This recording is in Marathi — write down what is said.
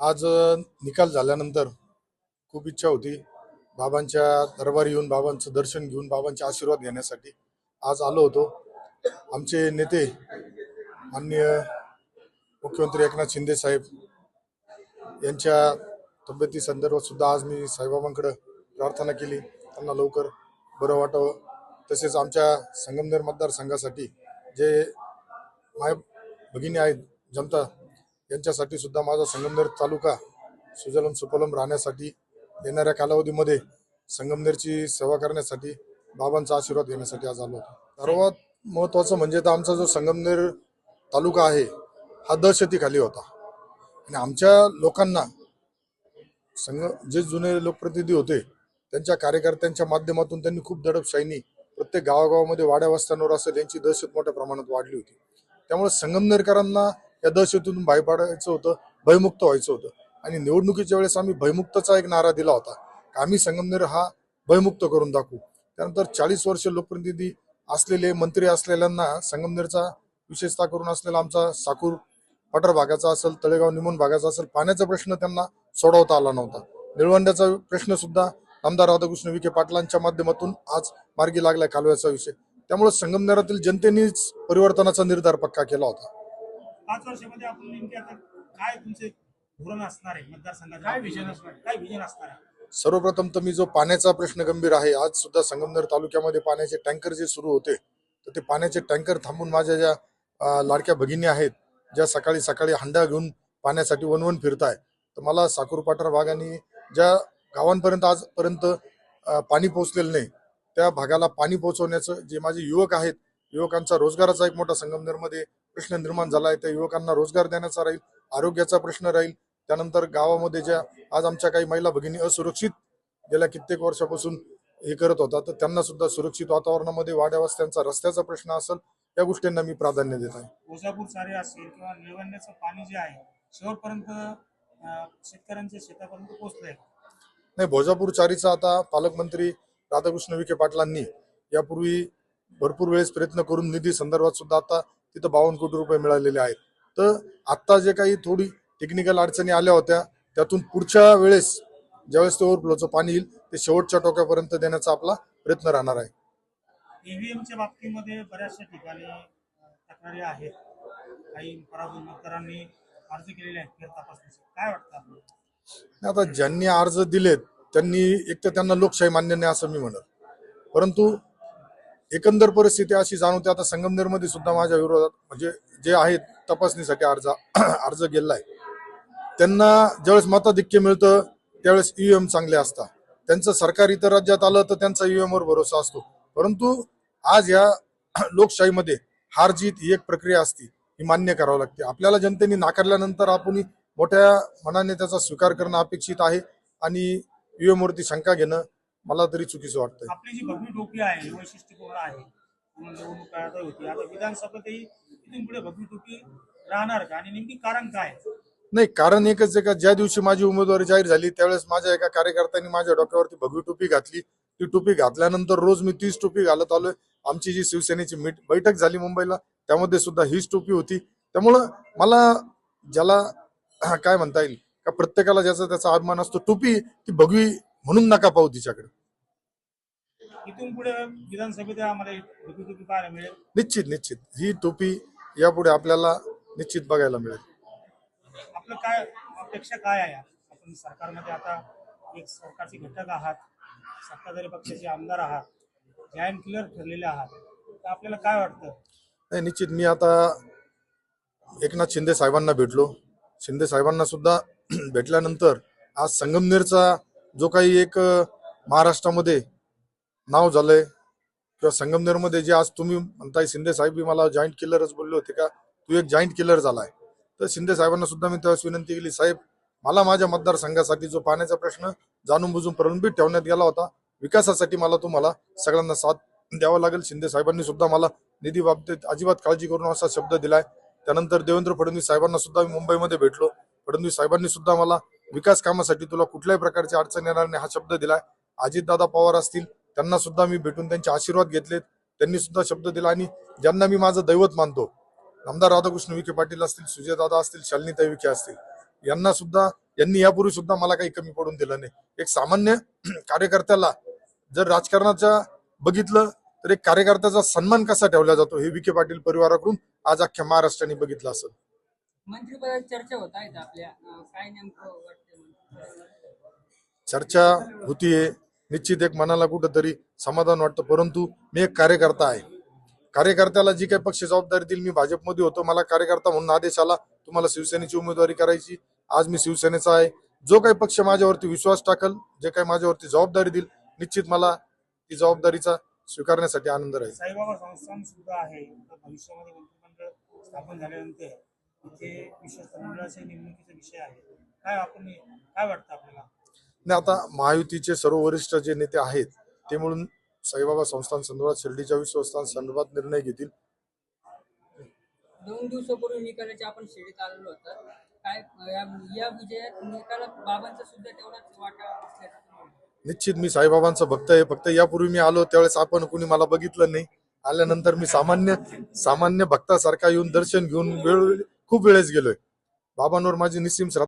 आज निकाल झाल्यानंतर खूप इच्छा होती बाबांच्या दरबारी येऊन बाबांचं दर्शन घेऊन बाबांचे आशीर्वाद घेण्यासाठी आज आलो होतो. आमचे नेते माननीय मुख्यमंत्री एकनाथ शिंदे साहेब यांच्या तब्येती संदर्भात सुद्धा आज मी साईबाबांकडे प्रार्थना केली. त्यांना लवकर बरं वाटावं. तसेच आमच्या संगमनेर मतदारसंघासाठी जे माय भगिनी आहेत जनता यांच्यासाठी सुद्धा माझा संगमनेर तालुका सुजलम सुपलम राहण्यासाठी येणाऱ्या कालावधीमध्ये संगमनेरची सेवा करण्यासाठी बाबांचा आशीर्वाद घेण्यासाठी आज आलो होतो. सर्वात महत्त्वाचं म्हणजे तर आमचा जो संगमनेर तालुका आहे हा दहशतीखाली होता. आणि आमच्या लोकांना संग जे जुने लोकप्रतिनिधी होते त्यांच्या कार्यकर्त्यांच्या माध्यमातून त्यांनी खूप दडपशाहीनी प्रत्येक गावागावामध्ये वाड्या वस्त्यांवर असेल यांची दहशत मोठ्या प्रमाणात वाढली होती. त्यामुळे संगमनेरकरांना या दहशतीतून बाहेर पाडायचं होतं भयमुक्त व्हायचं होतं. आणि निवडणुकीच्या वेळेस आम्ही भयमुक्तचा एक नारा दिला होता. आम्ही संगमनेर हा भयमुक्त करून दाखवू. त्यानंतर चाळीस वर्ष लोकप्रतिनिधी असलेले मंत्री असलेल्यांना संगमनेरचा विशेषतः करून असलेला आमचा साकूर पठार भागाचा असेल तळेगाव निमोन भागाचा असेल पाण्याचा प्रश्न त्यांना सोडवता आला नव्हता. निळवंड्याचा प्रश्न सुद्धा आमदार राधाकृष्ण विखे पाटलांच्या माध्यमातून आज मार्गी लागलाय कालव्याचा विषय. त्यामुळे संगमनेरातील जनतेनेच परिवर्तनाचा निर्धार पक्का केला होता. पाच वर्षामध्ये आपण नेमके आता काय तुमचे धोरण असणार आहे मतदारसंघात? काय विजन असणार काय विजन असणार आहे? सर्वप्रथम तर मी जो पाण्याचा प्रश्न गंभीर आहे आज सुद्धा संगमनेर तालुक्यामध्ये पाण्याचे टँकर जे सुरू होते तर ते पाण्याचे टँकर थांबून माझ्या ज्या अं, लाडक्या भगिनी आहेत ज्या सकाळी सकाळी हंडा घेऊन पाण्यासाठी वनवन फिरताय तर मला साकूर पाठार भागाने ज्या गावांपर्यंत आजपर्यंत अं, पाणी पोहोचलेलं नाही त्या भागाला पाणी पोहोचवण्याचं जे माझे युवक आहेत युवकांचा रोजगाराचा एक मोठा संगमनेरमध्ये प्रश्न निर्माण झाला आहे त्या युवकांना रोजगार देण्याचा राहील आरोग्याचा प्रश्न राहील. त्यानंतर गावामध्ये ज्या आज आमच्या काही महिला भगिनी असुरक्षित गेल्या कित्येक वर्षापासून हे करत होता तर त्यांना सुद्धा सुरक्षित वातावरणामध्ये वाड्या वस्त्यांचा रस्त्याचा प्रश्न असेल या गोष्टींना मी प्राधान्य देत आहे. कोल्हापूर सारे असेल किंवा निळवंड्याचं पाणी जे आहे शेवटपर्यंत शेतकऱ्यांच्या शेतापर्यंत पोहोचलंय नाही भोजापूर चारीचा आता पालकमंत्री राधाकृष्ण विखे पाटलांनी यापूर्वी भरपूर वेळेस प्रयत्न करून निधी संदर्भात सुद्धा आता तिथं बावन्न कोटी रुपये मिळालेले आहेत. तर आता जे काही थोडी टेक्निकल अडचणी आल्या होत्या त्यातून पुढच्या वेळेस ज्यावेळेस ते ओव्हरफ्लोचं पाणी येईल ते शेवटच्या टोक्यापर्यंत देण्याचा आपला प्रयत्न राहणार आहे. ईव्हीएमच्या बाबतीमध्ये बऱ्याचशा ठिकाणी तक्रारी आहेत. काही पराभूत मतदारांनी अर्ज केलेले आहेत फेर तपासणीचे. काय वाटतं आता ज्यांनी अर्ज दिलेत त्यांनी एक तर त्यांना लोकशाही मान्य नाही असं मी म्हणत. परंतु एकंदर परिस्थिती अशी जाणवते आता संगमनेरमध्ये सुद्धा माझ्या विरोधात म्हणजे जे आहेत तपासणीसाठी अर्ज अर्ज गेलाय. त्यांना ज्यावेळेस मताधिक्य मिळतं त्यावेळेस ईव्हीएम चांगले असतात. त्यांचं सरकार इतर राज्यात आलं तर त्यांचा ईव्हीएम वर भरोसा असतो. परंतु आज या लोकशाहीमध्ये हार जीत ही एक प्रक्रिया असते ही मान्य करावं लागते. आपल्याला जनतेने नाकारल्यानंतर आपण मोठ्या मनाने त्याचा स्वीकार करणं अपेक्षित आहे आणि ईव्हीएम वरती शंका घेणं मला तरी चुकीचं वाटतंय. आपली जी भगवी टोपी आहे वैशिष्ट्यपूर्ण आहे म्हणून निवडणूक काळात होती. आता विधानसभेतही इथून पुढे भगवी टोपी राहणार का? आणि नेमकी कारण काय? नाही कारण एकच आहे का ज्या दिवशी माझी उमेदवारी जाहीर झाली त्यावेळेस माझ्या एका कार्यकर्त्यांनी माझ्या डोक्यावरती भगवी टोपी घातली. ती टोपी घातल्यानंतर रोज मी तीच टोपी घालत आलोय. आमची जी शिवसेनेची मीट बैठक झाली मुंबईला त्यामध्ये सुद्धा हीच टोपी होती. त्यामुळं मला ज्याला काय म्हणता येईल का प्रत्येकाला ज्याचा त्याचा अभिमान असतो टोपी ती भगवी म्हणून नका पाहू तिच्याकडे. इथून पुढे विधानसभेत आम्हाला ही भगवी टोपी पाहायला मिळेल. निश्चित निश्चित. ही टोपी यापुढे आपल्याला निश्चित बघायला मिळेल. आपलं काय अपेक्षा काय आहे? आपण सरकारमध्ये आता एक सरकारचे घटक आहात सत्ताधारी पक्षाचे आमदार आहात जायंट किलर ठरलेले आहात. तर आपल्याला काय वाटतं? नाही निश्चित. मी आता एकनाथ शिंदे साहेबांना भेटलो. शिंदे साहेबांना सुद्धा भेटल्यानंतर आज संगमनेरचा जो काही एक महाराष्ट्रामध्ये नाव झालंय किंवा संगमनेरमध्ये जे आज तुम्ही म्हणताय शिंदे साहेब मला जॉईंट किलरच बोलले होते का? तू एक जॉईंट किलर झालाय. तर शिंदे साहेबांना सुद्धा मी त्यावेळेस विनंती केली साहेब मला माझ्या मतदारसंघासाठी जो पाण्याचा प्रश्न जाणून बुजून प्रलंबित ठेवण्यात गेला होता विकासासाठी मला तुम्हाला सगळ्यांना साथ द्यावा लागेल. शिंदे साहेबांनी सुद्धा मला निधी बाबतीत अजिबात काळजी करून असा शब्द दिलाय. त्यानंतर देवेंद्र फडणवीस साहेबांना सुद्धा मी मुंबईमध्ये भेटलो. फडणवीस साहेबांनी सुद्धा मला विकास कामासाठी तुला कुठल्याही प्रकारची अडचण येणार नाही हा शब्द दिलाय. अजितदादा पवार असतील त्यांना सुद्धा मी भेटून त्यांचे आशीर्वाद घेतलेत. त्यांनी सुद्धा शब्द दिला आणि ज्यांना मी माझं दैवत मानतो आमदार राधाकृष्ण विखे पाटील असतील सुजयदादा असतील शालिनीताई विखे असतील यांना सुद्धा यांनी यापूर्वी सुद्धा मला काही कमी पडून दिलं नाही. एक सामान्य कार्यकर्त्याला जर राजकारणाच्या बघितलं तर एक कार्यकर्त्याचा सन्मान कसा ठेवला जातो हे विखे पाटील परिवाराकडून आज अख्ख्या महाराष्ट्राने बघितलं असेल. मंत्रिपदाची चर्चा होत आहेत आपल्या अं, काय नेमकं वाटतं मंत्रिपदाबद्दल? चर्चा होतीये निश्चित एक मनाला कुठंतरी समाधान वाटतं परंतु मी एक कार्यकर्ता आहे. कार्यकर्त्याला जी काही पक्ष जबाबदारी दिली मी भाजपमध्ये होतो. मला कार्यकर्ता म्हणून आदेश आला तुम्हाला शिवसेनेची उमेदवारी करायची. आज मी शिवसेनेचा आहे. जो काही पक्ष माझ्यावरती विश्वास टाकल जे काही माझ्यावरती जबाबदारी देईल निश्चित मला ती जबाबदारीचा स्वीकारण्यासाठी आनंद राहील. साईबाबा संस्थान सुद्धा आहे. भविष्यामध्ये मंत्रिमंडळ स्थापन झाल्यानंतर नेमणुकीचा विषय आहे काय आपण काय वाटतं आपल्याला? नाही आता महायुतीचे सर्व वरिष्ठ जे नेते आहेत ते म्हणून साईबाबा संस्थान संदर्भात शिर्डीच्या विश्वस्थान संदर्भात निर्णय घेतील. दोन दिवसापूर्वी निकालाचे आपण शिडीत आलेलो होतो काय या विजयात बाबांचा सुद्धा तेवढाच वाटा? निश्चित मी साईबाबांचा भक्त आहे फक्त यापूर्वी मी आलो त्यावेळेस आपण कुणी मला बघितलं नाही. आल्यानंतर मी सामान्य सामान्य भक्तासारखा येऊन दर्शन घेऊन वेळ खूप वेळेस गेलोय. बाबांवर माझी निस्सीम श्रद्धा